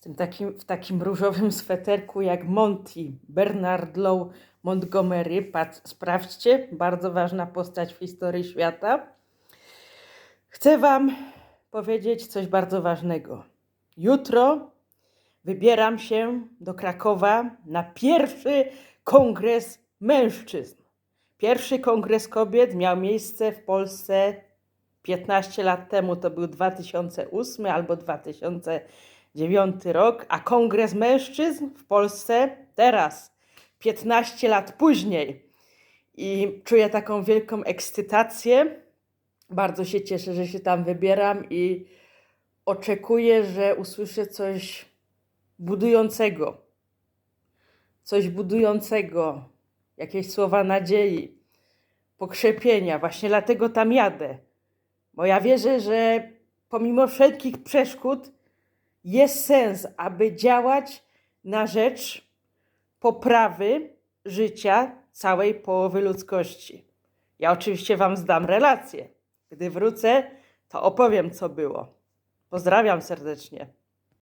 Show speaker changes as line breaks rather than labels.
tym takim, w takim różowym sweterku jak Monty, Bernard Low Montgomery. Pat, sprawdźcie, bardzo ważna postać w historii świata. Chcę Wam powiedzieć coś bardzo ważnego. Jutro wybieram się do Krakowa na pierwszy kongres mężczyzn. Pierwszy kongres kobiet miał miejsce w Polsce 15 lat temu, to był 2008 albo 2009 rok, a kongres mężczyzn w Polsce teraz, 15 lat później. I czuję taką wielką ekscytację. Bardzo się cieszę, że się tam wybieram i oczekuję, że usłyszę coś budującego. Coś budującego, jakieś słowa nadziei, pokrzepienia. Właśnie dlatego tam jadę. Bo ja wierzę, że pomimo wszelkich przeszkód jest sens, aby działać na rzecz poprawy życia całej połowy ludzkości. Ja oczywiście Wam zdam relację. Gdy wrócę, to opowiem, co było. Pozdrawiam serdecznie.